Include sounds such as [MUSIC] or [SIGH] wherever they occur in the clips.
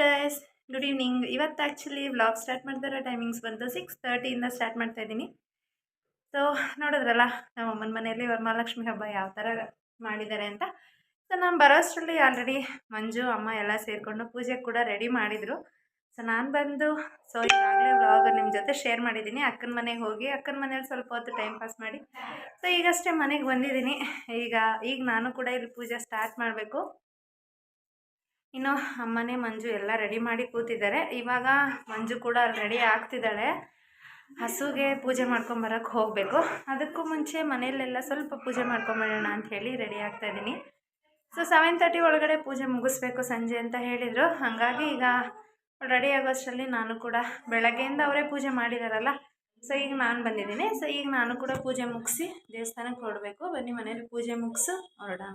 Guys good evening ಇವತ್ತು actually vlog start ಮಾಡ್ತಾರೆ timings ಬಂದು ಸಿಕ್ಸ್ ತರ್ಟಿಯಿಂದ ಸ್ಟಾರ್ಟ್ ಮಾಡ್ತಾ ಇದ್ದೀನಿ. ಸೊ ನೋಡಿದ್ರಲ್ಲ, ನಮ್ಮ ಅಮ್ಮನ ಮನೆಯಲ್ಲಿ ವರಮಹಾಲಕ್ಷ್ಮಿ ಹಬ್ಬ ಯಾವ ಥರ ಮಾಡಿದ್ದಾರೆ ಅಂತ. ಸೊ ನಾನು ಬರೋಷ್ಟರಲ್ಲಿ ಆಲ್ರೆಡಿ ಮಂಜು, ಅಮ್ಮ ಎಲ್ಲ ಸೇರಿಕೊಂಡು ಪೂಜೆ ಕೂಡ ರೆಡಿ ಮಾಡಿದರು. ಸೊ ನಾನು ಬಂದು ಸೊ ಈಗಾಗಲೇ ವ್ಲಾಗ್ ನಿಮ್ಮ ಜೊತೆ ಶೇರ್ ಮಾಡಿದ್ದೀನಿ. ಅಕ್ಕನ ಮನೆಗೆ ಹೋಗಿ, ಅಕ್ಕನ ಮನೇಲಿ ಸ್ವಲ್ಪ ಹೊತ್ತು ಟೈಮ್ ಪಾಸ್ ಮಾಡಿ. ಸೊ ಈಗಷ್ಟೇ ಮನೆಗೆ ಬಂದಿದ್ದೀನಿ. ಈಗ ಈಗ ನಾನು ಕೂಡ ಇಲ್ಲಿ ಪೂಜೆ ಸ್ಟಾರ್ಟ್ ಮಾಡಬೇಕು. ಇನ್ನು ಅಮ್ಮನೇ ಮಂಜು ಎಲ್ಲ ರೆಡಿ ಮಾಡಿ ಕೂತಿದ್ದಾರೆ. ಇವಾಗ ಮಂಜು ಕೂಡ ರೆಡಿ ಆಗ್ತಿದ್ದಾಳೆ. ಹಸುಗೆ ಪೂಜೆ ಮಾಡ್ಕೊಂಬರಕ್ಕೆ ಹೋಗಬೇಕು. ಅದಕ್ಕೂ ಮುಂಚೆ ಮನೆಯಲ್ಲೆಲ್ಲ ಸ್ವಲ್ಪ ಪೂಜೆ ಮಾಡ್ಕೊಂಬರೋಣ ಅಂತ ಹೇಳಿ ರೆಡಿ ಆಗ್ತಾಯಿದ್ದೀನಿ ಸೊ ಸೆವೆನ್ ತರ್ಟಿ ಒಳಗಡೆ ಪೂಜೆ ಮುಗಿಸ್ಬೇಕು ಸಂಜೆ ಅಂತ ಹೇಳಿದರು. ಹಾಗಾಗಿ ಈಗ ರೆಡಿ ಆಗೋಷ್ಟರಲ್ಲಿ ನಾನು ಕೂಡ ಬೆಳಗ್ಗೆಯಿಂದ ಅವರೇ ಪೂಜೆ ಮಾಡಿದಾರಲ್ಲ ಸೊ ಈಗ ನಾನು ಬಂದಿದ್ದೀನಿ. ಸೊ ಈಗ ನಾನು ಕೂಡ ಪೂಜೆ ಮುಗಿಸಿ ದೇವಸ್ಥಾನಕ್ಕೆ ಹೊರಡಬೇಕು. ಬನ್ನಿ ಮನೇಲಿ ಪೂಜೆ ಮುಗಿಸು, ಹೊರಡೋಣ.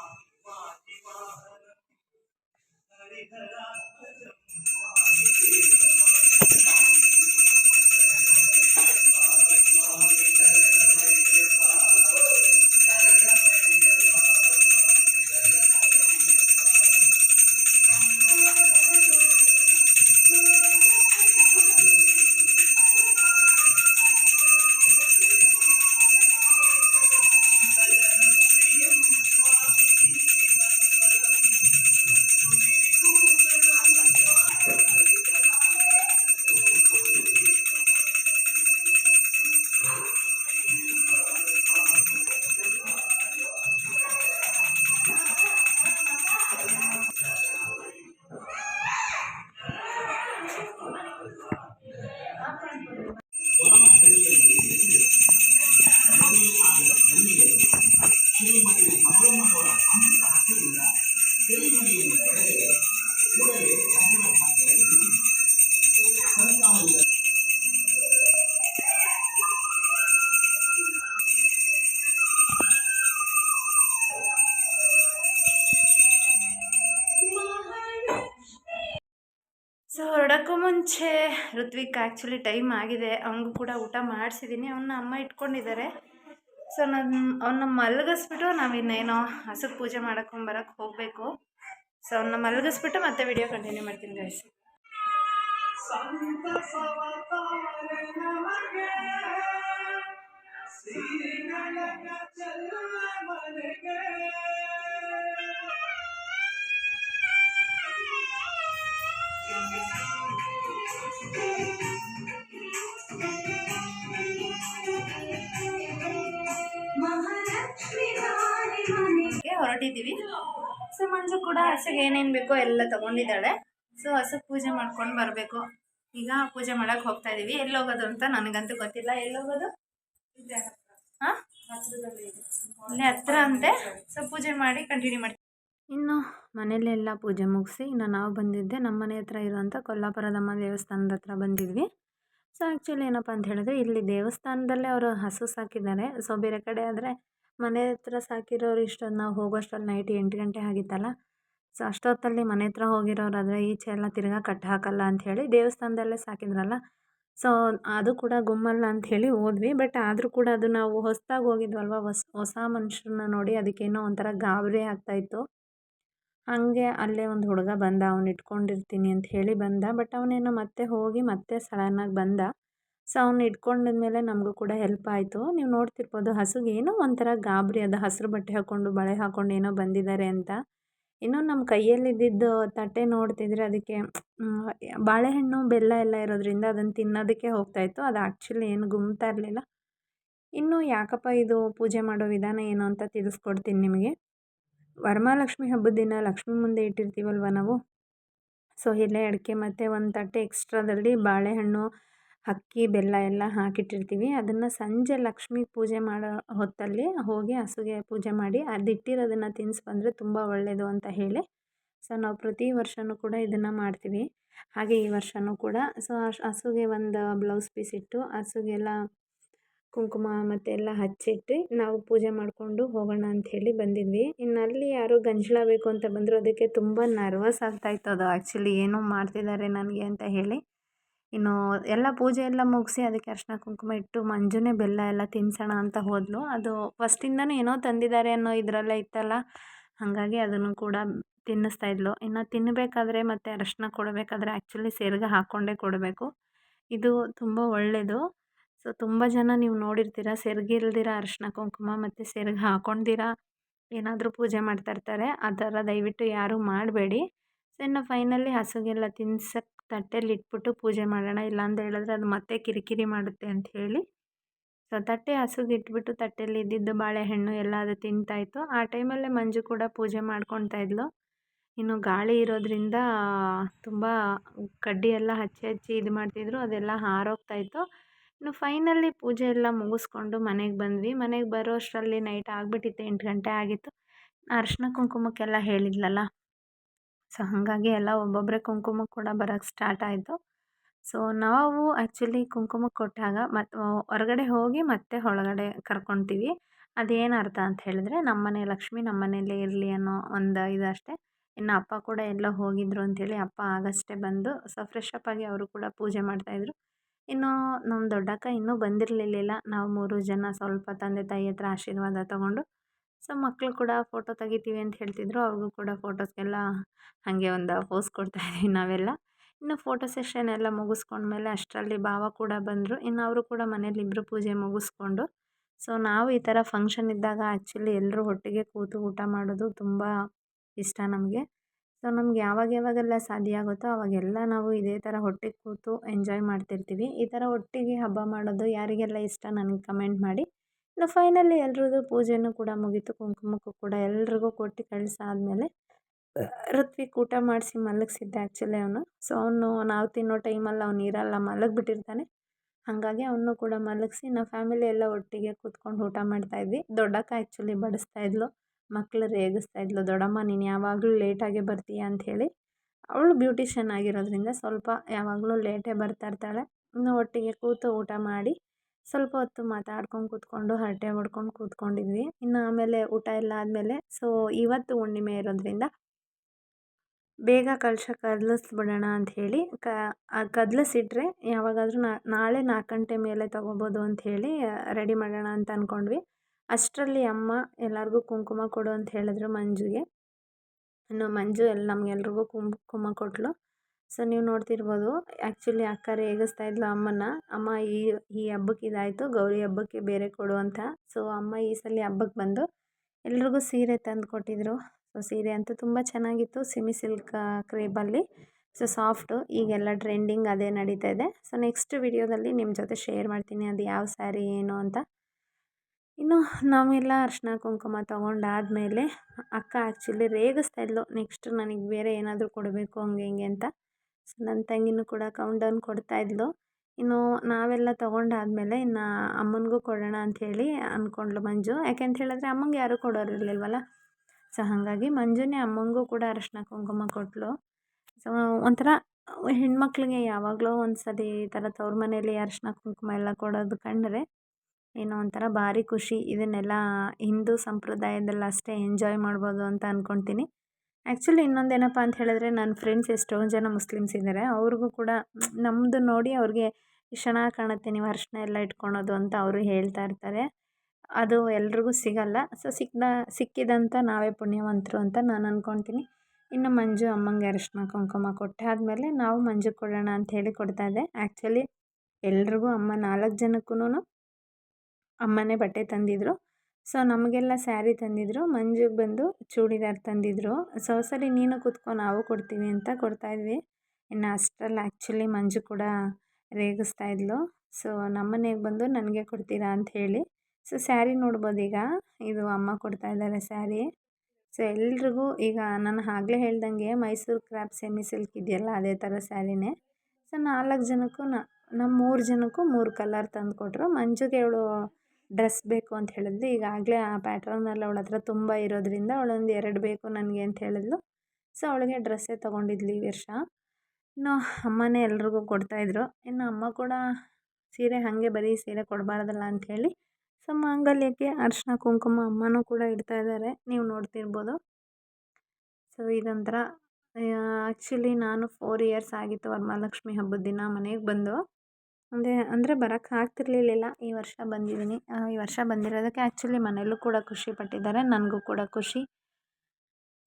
ಋತ್ವಿಕ್ ಆ್ಯಕ್ಚುಲಿ ಟೈಮ್ ಆಗಿದೆ. ಅವನಿಗೂ ಕೂಡ ಊಟ ಮಾಡಿಸಿದ್ದೀನಿ ಅವನ್ನ ಅಮ್ಮ ಇಟ್ಕೊಂಡಿದ್ದಾರೆ ಸೊ ನನ್ನ ಅವನ್ನ ಮಲಗಿಸ್ಬಿಟ್ಟು ನಾವಿನ್ನೇನೋ ಹಸುಗೆ ಪೂಜೆ ಮಾಡಕೊಂಬರಕ್ಕೆ ಹೋಗಬೇಕು. ಸೊ ಅವನ್ನ ಮಲಗಿಸ್ಬಿಟ್ಟು ಮತ್ತೆ ವಿಡಿಯೋ ಕಂಟಿನ್ಯೂ ಮಾಡ್ತೀನಿ ಗೈಸ್ಗೆ ಹೊರಟಿದ್ದೀವಿ ಸೊ, ಮಂಜು ಕೂಡ ಹಸುಗೆ ಏನೇನು ಬೇಕೋ ಎಲ್ಲ ತಗೊಂಡಿದ್ದಾಳೆ. ಸೊ, ಹಸು ಪೂಜೆ ಮಾಡ್ಕೊಂಡು ಬರಬೇಕು. ಈಗ ಪೂಜೆ ಮಾಡಕ್ಕೆ ಹೋಗ್ತಾ ಇದ್ದೀವಿ ಎಲ್ಲಿ ಹೋಗೋದು ಅಂತ ನನಗಂತೂ ಗೊತ್ತಿಲ್ಲ. ಎಲ್ಲಿ ಹೋಗೋದು? ಹಾಂ? ಇಲ್ಲೇ ಹತ್ರ ಅಂತೆ. ಸೊ, ಪೂಜೆ ಮಾಡಿ ಕಂಟಿನ್ಯೂ ಮಾಡಿ. ಇನ್ನು ಮನೆಯಲ್ಲೆಲ್ಲ ಪೂಜೆ ಮುಗಿಸಿ, ಇನ್ನು ನಾವು ಬಂದಿದ್ದೆ ನಮ್ಮ ಮನೆ ಹತ್ರ ಇರುವಂಥ ಕೊಲ್ಲಾಪುರದಮ್ಮ ದೇವಸ್ಥಾನದ ಹತ್ರ ಬಂದಿದ್ವಿ. ಸೊ ಆ್ಯಕ್ಚುಲಿ ಏನಪ್ಪ ಅಂತ ಹೇಳಿದ್ರೆ ಇಲ್ಲಿ ದೇವಸ್ಥಾನದಲ್ಲೇ ಅವರು ಹಸು ಸಾಕಿದ್ದಾರೆ. ಸೊ, ಬೇರೆ ಕಡೆ ಆದರೆ ಮನೆ ಹತ್ರ ಸಾಕಿರೋರು ಇಷ್ಟೊಂದು, ನಾವು ಹೋಗೋಷ್ಟರಲ್ಲಿ ನೈಟ್ ಎಂಟು ಗಂಟೆ ಆಗಿತ್ತಲ್ಲ? ಸೊ ಅಷ್ಟೊತ್ತಲ್ಲಿ ಮನೆ ಹತ್ರ ಹೋಗಿರೋರಾದರೆ ಈಚೆ ಎಲ್ಲ ತಿರ್ಗಾ ಕಟ್ ಹಾಕಲ್ಲ ಅಂಥೇಳಿ ದೇವಸ್ಥಾನದಲ್ಲೇ ಸಾಕಿದ್ರಲ್ಲ? ಸೊ ಅದು ಕೂಡ ಗುಮ್ಮಲ್ಲ ಅಂಥೇಳಿ ಹೋದ್ವಿ. ಬಟ್ ಆದರೂ ಕೂಡ ಅದು ನಾವು ಹೊಸ್ದಾಗಿ ಹೋಗಿದ್ವಲ್ವ? ಹೊಸ ಹೊಸ ಮನುಷ್ಯರನ್ನ ನೋಡಿ ಅದಕ್ಕೇನೋ ಒಂಥರ ಗಾಬರಿ ಆಗ್ತಾಯಿತ್ತು ಹಾಗೆ ಅಲ್ಲೇ ಒಂದು ಹುಡುಗ ಬಂದ, ಅವ್ನು ಇಟ್ಕೊಂಡಿರ್ತೀನಿ ಅಂತ ಹೇಳಿ ಬಂದ. ಬಟ್ ಅವನೇನೋ ಮತ್ತೆ ಹೋಗಿ ಮತ್ತೆ ಸಡನ್ನಾಗಿ ಬಂದ. ಸೊ ಅವ್ನು ಇಟ್ಕೊಂಡಿದ್ಮೇಲೆ ನಮಗೂ ಕೂಡ ಹೆಲ್ಪ್ ಆಯಿತು. ನೀವು ನೋಡ್ತಿರ್ಬೋದು ಹಸುಗೆ ಏನೋ ಒಂಥರ ಗಾಬರಿ, ಅದು ಹಸಿರು ಬಟ್ಟೆ ಹಾಕ್ಕೊಂಡು ಬಳೆ ಹಾಕ್ಕೊಂಡು ಏನೋ ಬಂದಿದ್ದಾರೆ ಅಂತ. ಇನ್ನೂ ನಮ್ಮ ಕೈಯಲ್ಲಿದ್ದಿದ್ದು ತಟ್ಟೆ ನೋಡ್ತಿದ್ರೆ ಅದಕ್ಕೆ ಬಾಳೆಹಣ್ಣು, ಬೆಲ್ಲ ಎಲ್ಲ ಇರೋದ್ರಿಂದ ಅದನ್ನು ತಿನ್ನೋದಕ್ಕೆ ಹೋಗ್ತಾಯಿತ್ತು ಅದು ಆ್ಯಕ್ಚುಲಿ ಏನು ಗುಮ್ತಾ ಇರಲಿಲ್ಲ. ಇನ್ನು ಯಾಕಪ್ಪ ಇದು ಪೂಜೆ ಮಾಡೋ ವಿಧಾನ ಏನು ಅಂತ ತಿಳಿಸ್ಕೊಡ್ತೀನಿ ನಿಮಗೆ. ವರಮಹಾಲಕ್ಷ್ಮಿ ಹಬ್ಬದ ದಿನ ಲಕ್ಷ್ಮಿ ಮುಂದೆ ಇಟ್ಟಿರ್ತೀವಲ್ವ ನಾವು? ಸೊ ಎಲೆ ಅಡಿಕೆ ಮತ್ತು ಒಂದು ತಟ್ಟೆ ಎಕ್ಸ್ಟ್ರಾದಲ್ಲಿ ಬಾಳೆಹಣ್ಣು ಅಕ್ಕಿ, ಬೆಲ್ಲ ಎಲ್ಲ ಹಾಕಿಟ್ಟಿರ್ತೀವಿ. ಅದನ್ನು ಸಂಜೆ ಲಕ್ಷ್ಮಿ ಪೂಜೆ ಮಾಡೋ ಹೊತ್ತಲ್ಲಿ ಹೋಗಿ ಹಸುಗೆ ಪೂಜೆ ಮಾಡಿ ಅದಿಟ್ಟಿರೋದನ್ನು ತಿನ್ಸಿ ಬಂದರೆ ತುಂಬ ಒಳ್ಳೆಯದು ಅಂತ ಹೇಳಿ. ಸೊ, ನಾವು ಪ್ರತಿ ವರ್ಷವೂ ಕೂಡ ಇದನ್ನು ಮಾಡ್ತೀವಿ. ಹಾಗೆ ಈ ವರ್ಷವೂ ಕೂಡ. ಸೊ ಹಸುಗೆ ಒಂದು ಬ್ಲೌಸ್ ಪೀಸ್ ಇಟ್ಟು ಹಸುಗೆಲ್ಲ ಕುಂಕುಮ ಮತ್ತು ಎಲ್ಲ ಹಚ್ಚಿಟ್ಟು ನಾವು ಪೂಜೆ ಮಾಡಿಕೊಂಡು ಹೋಗೋಣ ಅಂಥೇಳಿ ಬಂದಿದ್ವಿ. ಇನ್ನು ಅಲ್ಲಿ ಯಾರೋ ಗಂಜಲ ಬೇಕು ಅಂತ ಬಂದರು ಅದಕ್ಕೆ ತುಂಬ ನರ್ವಸ್ ಆಗ್ತಾಯಿತ್ತು ಅದು. ಆ್ಯಕ್ಚುಲಿ ಏನೋ ಮಾಡ್ತಿದ್ದಾರೆ ನನಗೆ ಅಂತ ಹೇಳಿ. ಇನ್ನು ಎಲ್ಲ ಪೂಜೆ ಎಲ್ಲ ಮುಗಿಸಿ ಅದಕ್ಕೆ ಅರಿಶ್ಣ ಕುಂಕುಮ ಇಟ್ಟು ಮಂಜುನೇ ಬೆಲ್ಲ ಎಲ್ಲ ತಿನ್ಸೋಣ ಅಂತ ಹೋದಳು ಅದು ಫಸ್ಟಿಂದನೂ ಏನೋ ತಂದಿದ್ದಾರೆ ಅನ್ನೋ ಇದರಲ್ಲೇ ಇತ್ತಲ್ಲ, ಹಾಗಾಗಿ ಅದನ್ನು ಕೂಡ ತಿನ್ನಿಸ್ತಾ ಇದ್ಲು. ಇನ್ನು ತಿನ್ನಬೇಕಾದ್ರೆ ಮತ್ತು ಅರಿಶಿನ ಕೊಡಬೇಕಾದ್ರೆ ಆ್ಯಕ್ಚುಲಿ ಸೇರ್ಗೆ ಹಾಕ್ಕೊಂಡೇ ಕೊಡಬೇಕು. ಇದು ತುಂಬ ಒಳ್ಳೆಯದು ಸೊ ತುಂಬ ಜನ ನೀವು ನೋಡಿರ್ತೀರ, ಸೆರ್ಗಿಲ್ದಿರ ಅರಿಶಿನ ಕುಂಕುಮ ಮತ್ತು ಸೆರ್ಗೆ ಹಾಕೊಂಡಿರ, ಏನಾದರೂ ಪೂಜೆ ಮಾಡ್ತಾ ಇರ್ತಾರೆ, ಆ ಥರ ದಯವಿಟ್ಟು ಯಾರೂ ಮಾಡಬೇಡಿ. ಇನ್ನು ಫೈನಲಿ ಹಸುಗೆಲ್ಲ ತಿನ್ಸಕ್ಕೆ ತಟ್ಟೆಲಿ ಇಟ್ಬಿಟ್ಟು ಪೂಜೆ ಮಾಡೋಣ ಇಲ್ಲ ಅಂತ ಹೇಳಿದ್ರೆ ಅದು ಮತ್ತೆ ಕಿರಿಕಿರಿ ಮಾಡುತ್ತೆ ಅಂತ ಹೇಳಿ. ಸೊ, ತಟ್ಟೆ ಹಸುಗೆ ಇಟ್ಬಿಟ್ಟು ತಟ್ಟೆಯಲ್ಲಿ ಇದ್ದಿದ್ದು ಬಾಳೆಹಣ್ಣು ಎಲ್ಲ ಅದು ತಿಂತಾಯಿತ್ತು ಆ ಟೈಮಲ್ಲೇ ಮಂಜು ಕೂಡ ಪೂಜೆ ಮಾಡ್ಕೊತಾ ಇದ್ಲು. ಇನ್ನು ಗಾಳಿ ಇರೋದ್ರಿಂದ ತುಂಬ ಕಡ್ಡಿ ಎಲ್ಲ ಹಚ್ಚಿ ಹಚ್ಚಿ ಇದು ಮಾಡ್ತಿದ್ರು, ಅದೆಲ್ಲ ಹಾರೋಗ್ತಾಯಿತ್ತು ಇನ್ನು ಫೈನಲಿ ಪೂಜೆ ಎಲ್ಲ ಮುಗಿಸ್ಕೊಂಡು ಮನೆಗೆ ಬಂದ್ವಿ. ಮನೆಗೆ ಬರೋ ಅಷ್ಟರಲ್ಲಿ ನೈಟ್ ಆಗಿಬಿಟ್ಟಿತ್ತು, ಎಂಟು ಗಂಟೆ ಆಗಿತ್ತು. ಅರ್ಶಿನ ಕುಂಕುಮಕ್ಕೆಲ್ಲ ಹೇಳಿದ್ಲಲ್ಲ? ಸೊ, ಹಾಗಾಗಿ ಎಲ್ಲ ಒಬ್ಬೊಬ್ಬರೇ ಕುಂಕುಮ ಕೂಡ ಬರೋಕ್ಕೆ ಸ್ಟಾರ್ಟ್ ಆಯಿತು. ಸೊ, ನಾವು ಆ್ಯಕ್ಚುಲಿ ಕುಂಕುಮ ಕೊಟ್ಟಾಗ ಮತ್ತು ಹೊರಗಡೆ ಹೋಗಿ ಮತ್ತೆ ಒಳಗಡೆ ಕರ್ಕೊತೀವಿ. ಅದೇನು ಅರ್ಥ ಅಂತ ಹೇಳಿದ್ರೆ, ನಮ್ಮನೆ ಲಕ್ಷ್ಮಿ ನಮ್ಮನೇಲೇ ಇರಲಿ ಅನ್ನೋ ಒಂದು ಇದಷ್ಟೇ ಇನ್ನು ಅಪ್ಪ ಕೂಡ ಎಲ್ಲ ಹೋಗಿದ್ರು ಅಂಥೇಳಿ ಅಪ್ಪ ಆಗಷ್ಟೇ ಬಂದು, ಸೊ ಫ್ರೆಶ್ ಅಪ್ ಆಗಿ ಅವರು ಕೂಡ ಪೂಜೆ ಮಾಡ್ತಾಯಿದ್ರು ಇನ್ನು ನಮ್ಮ ದೊಡ್ಡಕ್ಕ ಇನ್ನೂ ಬಂದಿರಲಿಲ್ಲ ನಾವು ಮೂರು ಜನ ಸ್ವಲ್ಪ ತಂದೆ ತಾಯಿ ಹತ್ರ ಆಶೀರ್ವಾದ ತೊಗೊಂಡು ಸೊ ಮಕ್ಕಳು ಕೂಡ ಫೋಟೋ ತೆಗಿತೀವಿ ಅಂತ ಹೇಳ್ತಿದ್ರು. ಅವ್ರಿಗೂ ಕೂಡ ಫೋಟೋಸ್ಗೆಲ್ಲ ಹಾಗೆ ಒಂದು ಪೋಸ್ ಕೊಡ್ತಾಯಿದ್ವಿ ನಾವೆಲ್ಲ. ಇನ್ನು ಫೋಟೋ ಸೆಷನ್ ಎಲ್ಲ ಮುಗಿಸ್ಕೊಂಡ್ಮೇಲೆ ಅಷ್ಟರಲ್ಲಿ ಭಾವ ಕೂಡ ಬಂದರು. ಇನ್ನು ಅವರು ಕೂಡ ಮನೇಲಿ ಇಬ್ಬರು ಪೂಜೆ ಮುಗಿಸ್ಕೊಂಡು. ಸೊ, ನಾವು ಈ ಥರ ಫಂಕ್ಷನ್ ಇದ್ದಾಗ ಆ್ಯಕ್ಚುಲಿ ಎಲ್ಲರೂ ಒಟ್ಟಿಗೆ ಕೂತು ಊಟ ಮಾಡೋದು ತುಂಬ ಇಷ್ಟ ನಮಗೆ. ಸೊ, ನಮ್ಗೆ ಯಾವಾಗ ಯಾವಾಗೆಲ್ಲ ಸಾಧ್ಯ ಆಗುತ್ತೋ ಅವಾಗೆಲ್ಲ ನಾವು ಇದೇ ಥರ ಒಟ್ಟಿಗೆ ಕೂತು ಎಂಜಾಯ್ ಮಾಡ್ತಿರ್ತೀವಿ. ಈ ಥರ ಒಟ್ಟಿಗೆ ಹಬ್ಬ ಮಾಡೋದು ಯಾರಿಗೆಲ್ಲ ಇಷ್ಟ ನನಗೆ ಕಮೆಂಟ್ ಮಾಡಿ. ಇನ್ನು ಫೈನಲಿ ಎಲ್ರದ್ದು ಪೂಜೆನೂ ಕೂಡ ಮುಗೀತು. ಕುಂಕುಮಕ್ಕೂ ಕೂಡ ಎಲ್ರಿಗೂ ಕೊಟ್ಟು ಕಳಿಸಾದ್ಮೇಲೆ ಋತ್ವಿಕ್ ಊಟ ಮಾಡಿಸಿ ಮಲಗಿಸಿದ್ದೆ ಆ್ಯಕ್ಚುಲಿ ಅವನು. ಸೊ ಅವನು ನಾವು ತಿನ್ನೋ ಟೈಮಲ್ಲಿ ಅವನು ಇರಲ್ಲ ಮಲಗಿಬಿಟ್ಟಿರ್ತಾನೆ. ಹಾಗಾಗಿ ಅವನು ಕೂಡ ಮಲಗಿಸಿ ನಾವು ಫ್ಯಾಮಿಲಿ ಎಲ್ಲ ಒಟ್ಟಿಗೆ ಕೂತ್ಕೊಂಡು ಊಟ ಮಾಡ್ತಾಯಿದ್ವಿ ದೊಡ್ಡಕ್ಕ ಆ್ಯಕ್ಚುಲಿ ಬಡಿಸ್ತಾಯಿದ್ಲು ಮಕ್ಕಳು ರೇಗಿಸ್ತಾ ಇದ್ಲು ದೊಡ್ಡಮ್ಮ ನೀನು ಯಾವಾಗಲೂ ಲೇಟಾಗೆ ಬರ್ತೀಯ? ಅಂಥೇಳಿ ಅವಳು ಬ್ಯೂಟಿಷನ್ ಆಗಿರೋದ್ರಿಂದ ಸ್ವಲ್ಪ ಯಾವಾಗಲೂ ಲೇಟೇ ಬರ್ತಾ ಇರ್ತಾಳೆ. ಇನ್ನು ಒಟ್ಟಿಗೆ ಕೂತು ಊಟ ಮಾಡಿ ಸ್ವಲ್ಪ ಹೊತ್ತು ಮಾತಾಡ್ಕೊಂಡು ಕೂತ್ಕೊಂಡು, ಹರಟೆ ಹೊಡ್ಕೊಂಡು ಕೂತ್ಕೊಂಡಿದ್ವಿ. ಇನ್ನು ಆಮೇಲೆ ಊಟ ಎಲ್ಲ ಆದಮೇಲೆ ಸೊ ಇವತ್ತು ಹುಣ್ಣಿಮೆ ಇರೋದ್ರಿಂದ ಬೇಗ ಕಲಶ ಕದಲಿಸ್ಬಿಡೋಣ ಅಂಥೇಳಿ ಕ ಕದಲಿಸಿಟ್ರೆ ಯಾವಾಗಾದರೂ ನಾಳೆ ನಾಲ್ಕು ಗಂಟೆ ಮೇಲೆ ತೊಗೋಬೋದು ಅಂಥೇಳಿ ರೆಡಿ ಮಾಡೋಣ ಅಂತ ಅಂದ್ಕೊಂಡ್ವಿ ಅಷ್ಟರಲ್ಲಿ ಅಮ್ಮ ಎಲ್ಲರಿಗೂ ಕುಂಕುಮ ಕೊಡು ಅಂತ ಹೇಳಿದ್ರು ಮಂಜುಗೆ. ಇನ್ನು ಮಂಜು ಎಲ್ಲ ನಮಗೆಲ್ರಿಗೂ ಕುಂಕುಮ ಕೊಟ್ಟಳು ಸೊ ನೀವು ನೋಡ್ತಿರ್ಬೋದು ಆ್ಯಕ್ಚುಲಿ ಅಕ್ಕ ರೇಗಿಸ್ತಾ ಇದ್ಲು ಅಮ್ಮನ ಅಮ್ಮ ಈ ಈ ಹಬ್ಬಕ್ಕೆ ಇದಾಯಿತು, ಗೌರಿ ಹಬ್ಬಕ್ಕೆ ಬೇರೆ ಕೊಡು ಅಂತ. ಸೊ ಅಮ್ಮ ಈ ಸಲ ಹಬ್ಬಕ್ಕೆ ಬಂದು ಎಲ್ರಿಗೂ ಸೀರೆ ತಂದು ಕೊಟ್ಟಿದ್ರು. ಸೊ ಸೀರೆ ಅಂತೂ ತುಂಬ ಚೆನ್ನಾಗಿತ್ತು, ಸಿಮಿ ಸಿಲ್ಕ್ ಕ್ರೇಬಲ್ಲಿ ಸೊ ಸಾಫ್ಟು, ಈಗೆಲ್ಲ ಟ್ರೆಂಡಿಂಗ್ ಅದೇ ನಡೀತಾ ಇದೆ. ಸೊ ನೆಕ್ಸ್ಟ್ ವಿಡಿಯೋದಲ್ಲಿ ನಿಮ್ಮ ಜೊತೆ ಶೇರ್ ಮಾಡ್ತೀನಿ, ಅದು ಯಾವ ಸ್ಯಾರಿ ಏನು ಅಂತ. ಇನ್ನು, ನಾವೆಲ್ಲ ಅರ್ಶಿನ ಕುಂಕುಮ ತೊಗೊಂಡಾದಮೇಲೆ, ಅಕ್ಕ ಆ್ಯಕ್ಚುಲಿ ರೇಗಿಸ್ತಾ ಇದ್ಲು. ನೆಕ್ಸ್ಟ್ ನನಗೆ ಬೇರೆ ಏನಾದರೂ ಕೊಡಬೇಕು, ಹಂಗೆ ಹಿಂಗೆ ಅಂತ. ಸೊ ನನ್ನ ತಂಗಿನೂ ಕೂಡ ಕೌಂಟ್ ಡೌನ್ ಕೊಡ್ತಾಯಿದ್ಲು ಇನ್ನು ನಾವೆಲ್ಲ ತೊಗೊಂಡಾದ್ಮೇಲೆ ಇನ್ನು ಅಮ್ಮನಿಗೂ ಕೊಡೋಣ ಅಂಥೇಳಿ ಅಂದ್ಕೊಂಡ್ಳು ಮಂಜು. ಯಾಕೆ ಅಂತ ಹೇಳಿದ್ರೆ ಅಮ್ಮಂಗೆ ಯಾರೂ ಕೊಡೋರು ಇರಲಿಲ್ವಲ್ಲ ಸೊ, ಹಾಗಾಗಿ ಮಂಜುನೇ ಅಮ್ಮಂಗೂ ಕೂಡ ಅರಶಿನ ಕುಂಕುಮ ಕೊಟ್ಟಳು ಸೊ, ಒಂಥರ ಹೆಣ್ಮಕ್ಳಿಗೆ ಯಾವಾಗಲೂ ಒಂದು ಸತಿ ಈ ಥರ ತವ್ರ ಮನೇಲಿ ಅರಶಿನ ಕುಂಕುಮ ಎಲ್ಲ ಕೊಡೋದು ಕಂಡರೆ ಏನೋ ಒಂಥರ ಭಾರಿ ಖುಷಿ. ಇದನ್ನೆಲ್ಲ ಹಿಂದೂ ಸಂಪ್ರದಾಯದಲ್ಲಿ ಅಷ್ಟೇ ಎಂಜಾಯ್ ಮಾಡ್ಬೋದು ಅಂತ ಅಂದ್ಕೊಳ್ತೀನಿ ಆ್ಯಕ್ಚುಲಿ ಇನ್ನೊಂದೇನಪ್ಪ ಅಂತ ಹೇಳಿದ್ರೆ ನನ್ನ ಫ್ರೆಂಡ್ಸ್ ಎಷ್ಟೊಂದು ಜನ ಮುಸ್ಲಿಮ್ಸ್ ಇದ್ದಾರೆ ಅವ್ರಿಗೂ ಕೂಡ ನಮ್ಮದು ನೋಡಿ ಅವ್ರಿಗೆ ಚೆನ್ನಾಗಿ ಕಾಣುತ್ತೆ, ನೀವು ಅರಿಶಿನ ಎಲ್ಲ ಇಟ್ಕೊಳೋದು ಅಂತ ಅವರು ಹೇಳ್ತಾ ಇರ್ತಾರೆ. ಅದು ಎಲ್ರಿಗೂ ಸಿಗಲ್ಲ. ಸೊ ಸಿಕ್ಕಿದ ಸಿಕ್ಕಿದಂಥ ನಾವೇ ಪುಣ್ಯವಂತರು ಅಂತ ನಾನು ಅಂದ್ಕೊಳ್ತೀನಿ ಇನ್ನು ಮಂಜು ಅಮ್ಮಂಗೆ ಅರಿಶಿನ ಕುಂಕುಮ ಕೊಟ್ಟೆ ಆದಮೇಲೆ ನಾವು ಮಂಜು ಕೊಡೋಣ ಅಂತ ಹೇಳಿ ಕೊಡ್ತಾ ಇದ್ದೆ. ಆ್ಯಕ್ಚುಲಿ ಎಲ್ರಿಗೂ ಅಮ್ಮ ನಾಲ್ಕು ಜನಕ್ಕೂ ಅಮ್ಮನೇ ಬಟ್ಟೆ ತಂದಿದ್ದರು ಸೊ ನಮಗೆಲ್ಲ ಸ್ಯಾರಿ ತಂದಿದ್ರು, ಮಂಜುಗೆ ಬಂದು ಚೂಡಿದಾರ್ ತಂದಿದ್ರು. ಸೊ ಸರಿ, ನೀನು ಕೂತ್ಕೊ, ನಾವು ಕೊಡ್ತೀವಿ ಅಂತ ಕೊಡ್ತಾಯಿದ್ವಿ ಇನ್ನು ಅಷ್ಟರಲ್ಲಿ ಆ್ಯಕ್ಚುಲಿ ಮಂಜು ಕೂಡ ರೇಗಿಸ್ತಾ ಇದ್ಲು. ಸೊ ನಮ್ಮನೆಗೆ ಬಂದು ನನಗೆ ಕೊಡ್ತೀರಾ ಅಂತ ಹೇಳಿ. ಸೊ ಸ್ಯಾರಿ ನೋಡ್ಬೋದು ಈಗ. ಇದು ಅಮ್ಮ ಕೊಡ್ತಾ ಇದ್ದಾರೆ ಸ್ಯಾರಿ. ಸೊ ಎಲ್ರಿಗೂ ಈಗ ನಾನು ಆಗಲೇ ಹೇಳ್ದಂಗೆ ಮೈಸೂರು ಕ್ರಾಪ್ ಸೆಮಿ ಸಿಲ್ಕ್ ಇದೆಯಲ್ಲ, ಅದೇ ಥರ ಸ್ಯಾರಿನೇ. ಸೊ ನಾಲ್ಕು ಜನಕ್ಕೂ ನಮ್ಮ ಮೂರು ಜನಕ್ಕೂ ಮೂರು ಕಲರ್ ತಂದು ಕೊಟ್ಟರು ಮಂಜುಗೆ ಅವಳು ಡ್ರೆಸ್ ಬೇಕು ಅಂತ ಹೇಳಿದ್ಲು. ಈಗಾಗಲೇ ಆ ಪ್ಯಾಟ್ರನಲ್ಲಿ ಅವಳ ಹತ್ರ ತುಂಬ ಇರೋದ್ರಿಂದ ಅವಳೊಂದು ಎರಡು ಬೇಕು ನನಗೆ ಅಂತ ಹೇಳಿದ್ಲು. ಸೊ ಅವಳಿಗೆ ಡ್ರೆಸ್ಸೇ ತೊಗೊಂಡಿದ್ಲು ಈ ವರ್ಷ. ಇನ್ನು ಅಮ್ಮನೇ ಎಲ್ರಿಗೂ ಕೊಡ್ತಾಯಿದ್ರು ಇನ್ನು ಅಮ್ಮ ಕೂಡ ಸೀರೆ ಹಾಗೆ ಬರೀ ಸೀರೆ ಕೊಡಬಾರ್ದಲ್ಲ ಅಂಥೇಳಿ ಸೊ ಮಾಂಗಲ್ಯಕ್ಕೆ ಅರಿಶಿನ ಕುಂಕುಮ ಅಮ್ಮನೂ ಕೂಡ ಇಡ್ತಾ ಇದ್ದಾರೆ. ನೀವು ನೋಡ್ತಿರ್ಬೋದು. ಸೊ ಇದೊಂಥರ ಆ್ಯಕ್ಚುಲಿ ನಾನು ಫೋರ್ ಇಯರ್ಸ್ ಆಗಿತ್ತು ವರಮಹಾಲಕ್ಷ್ಮಿ ಹಬ್ಬದ ದಿನ ಮನೆಗೆ ಬಂದು. ಅಂದರೆ ಅಂದರೆ ಬರೋಕ್ಕೆ ಆಗ್ತಿರ್ಲಿಲ್ಲ ಈ ವರ್ಷ ಬಂದಿದ್ದೀನಿ ಈ ವರ್ಷ ಬಂದಿರೋದಕ್ಕೆ ಆ್ಯಕ್ಚುಲಿ ಮನೆಯಲ್ಲೂ ಕೂಡ ಖುಷಿ ಪಟ್ಟಿದ್ದಾರೆ. ನನಗೂ ಕೂಡ ಖುಷಿ.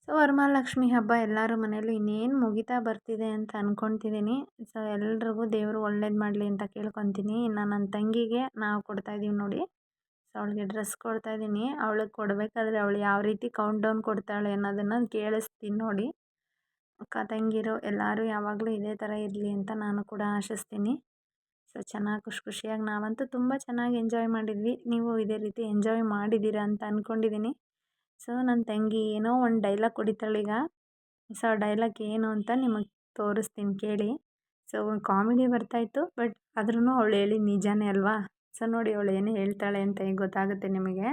ಸೊ ವರಮಹಾಲಕ್ಷ್ಮಿ ಹಬ್ಬ ಎಲ್ಲರ ಮನೆಯಲ್ಲೂ ಇನ್ನೇನು ಮುಗಿತಾ ಬರ್ತಿದೆ ಅಂತ ಅಂದ್ಕೊತಿದ್ದೀನಿ ಸೊ ಎಲ್ರಿಗೂ ದೇವರು ಒಳ್ಳೇದು ಮಾಡಲಿ ಅಂತ ಕೇಳ್ಕೊತೀನಿ. ಇನ್ನು ನನ್ನ ತಂಗಿಗೆ ನಾವು ಕೊಡ್ತಾಯಿದ್ದೀವಿ ನೋಡಿ. ಸೊ ಅವಳಿಗೆ ಡ್ರೆಸ್ ಕೊಡ್ತಾಯಿದ್ದೀನಿ ಅವಳಿಗೆ ಕೊಡಬೇಕಾದ್ರೆ ಅವಳು ಯಾವ ರೀತಿ ಕೌಂಟ್ ಡೌನ್ ಕೊಡ್ತಾಳೆ ಅನ್ನೋದನ್ನು ಕೇಳಿಸ್ತೀನಿ ನೋಡಿ. ಅಕ್ಕ, ತಂಗಿರು ಎಲ್ಲರೂ ಯಾವಾಗಲೂ ಇದೇ ಥರ ಇರಲಿ ಅಂತ ನಾನು ಕೂಡ ಆಶಿಸ್ತೀನಿ. ಸೊ, ಚೆನ್ನಾಗಿ ಖುಷಿ ಖುಷಿಯಾಗಿ ನಾವಂತೂ ತುಂಬ ಚೆನ್ನಾಗಿ ಎಂಜಾಯ್ ಮಾಡಿದ್ವಿ. ನೀವು ಇದೇ ರೀತಿ ಎಂಜಾಯ್ ಮಾಡಿದ್ದೀರಾ ಅಂತ ಅಂದ್ಕೊಂಡಿದ್ದೀನಿ ಸೊ ನನ್ನ ತಂಗಿ ಏನೋ ಒಂದು ಡೈಲಾಗ್ ಹೊಡಿತಾಳೀಗ ಸೊ, ಆ ಡೈಲಾಗ್ ಏನು ಅಂತ ನಿಮಗೆ ತೋರಿಸ್ತೀನಿ ಕೇಳಿ. ಸೊ, ಕಾಮಿಡಿ ಬರ್ತಾಯಿತ್ತು ಬಟ್ ಆದ್ರೂ ಅವಳು ಹೇಳಿ ನಿಜಾನೇ ಅಲ್ವಾ? ಸೊ, ನೋಡಿ ಅವಳು ಏನು ಹೇಳ್ತಾಳೆ ಅಂತ ಈಗ ಗೊತ್ತಾಗುತ್ತೆ ನಿಮಗೆ.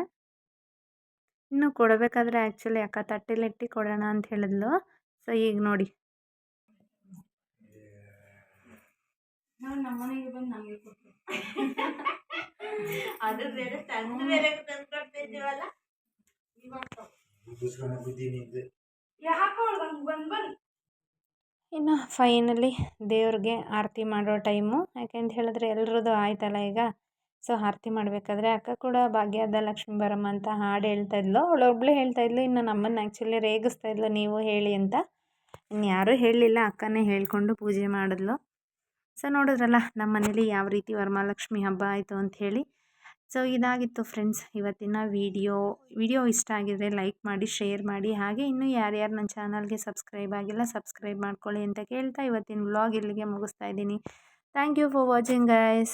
ಇನ್ನು ಕೊಡಬೇಕಾದ್ರೆ ಆ್ಯಕ್ಚುಲಿ ಅಕ್ಕ ತಟ್ಟೆಲಿಟ್ಟು ಕೊಡೋಣ ಅಂತ ಹೇಳಿದ್ಲು. ಸೊ, ಈಗ ನೋಡಿ. ನಮ್ಮನೆಗೆ ಬಂದು ನಮಗೆ ಕೊಟ್ಟರು [LAUGHS] ಅದು ಬೇರೆ ತಂದು ಬೇರೆ ತಂದು ಕೊಡ್ತಿದ್ದೀವಲ್ಲ ಇನ್ನು ಫೈನಲಿ ದೇವ್ರಿಗೆ ಆರತಿ ಮಾಡೋ ಟೈಮು ಯಾಕೆಂತ ಹೇಳಿದ್ರೆ ಎಲ್ರದ್ದು ಆಯ್ತಲ್ಲ ಈಗ. ಸೊ ಆರತಿ ಮಾಡಬೇಕಾದ್ರೆ ಅಕ್ಕ ಕೂಡ ಭಾಗ್ಯದ ಲಕ್ಷ್ಮೀ ಬರಮ್ಮ ಅಂತ ಹಾಡು ಹೇಳ್ತಾ ಇದ್ಲು. ಅವಳೊಬ್ಳು ಹೇಳ್ತಾ ಇದ್ಲು ಇನ್ನು ನಮ್ಮನ್ನು ಆ್ಯಕ್ಚುಲಿ ರೇಗಿಸ್ತಾ ಇದ್ಲು ನೀವು ಹೇಳಿ ಅಂತ. ಇನ್ನು ಯಾರೂ ಹೇಳಲಿಲ್ಲ ಅಕ್ಕನೇ ಹೇಳ್ಕೊಂಡು ಪೂಜೆ ಮಾಡಿದ್ಲು. ಸೊ, ನೋಡಿದ್ರಲ್ಲ ನಮ್ಮ ಮನೇಲಿ ಯಾವ ರೀತಿ ವರಮಹಾಲಕ್ಷ್ಮಿ ಹಬ್ಬ ಆಯಿತು ಅಂತ ಹೇಳಿ. ಸೊ, ಇದಾಗಿತ್ತು ಫ್ರೆಂಡ್ಸ್ ಇವತ್ತಿನ ವಿಡಿಯೋ. ವಿಡಿಯೋ ಇಷ್ಟ ಆಗಿದ್ರೆ ಲೈಕ್ ಮಾಡಿ, ಶೇರ್ ಮಾಡಿ. ಹಾಗೆ ಇನ್ನೂ ಯಾರ್ಯಾರು ನನ್ನ ಚಾನಲ್ಗೆ ಸಬ್ಸ್ಕ್ರೈಬ್ ಆಗಿಲ್ಲ ಸಬ್ಸ್ಕ್ರೈಬ್ ಮಾಡ್ಕೊಳ್ಳಿ ಅಂತ ಕೇಳ್ತಾ ಇವತ್ತಿನ ವ್ಲಾಗ್ ಇಲ್ಲಿಗೆ ಮುಗಿಸ್ತಾ ಇದ್ದೀನಿ. Thank you for watching guys.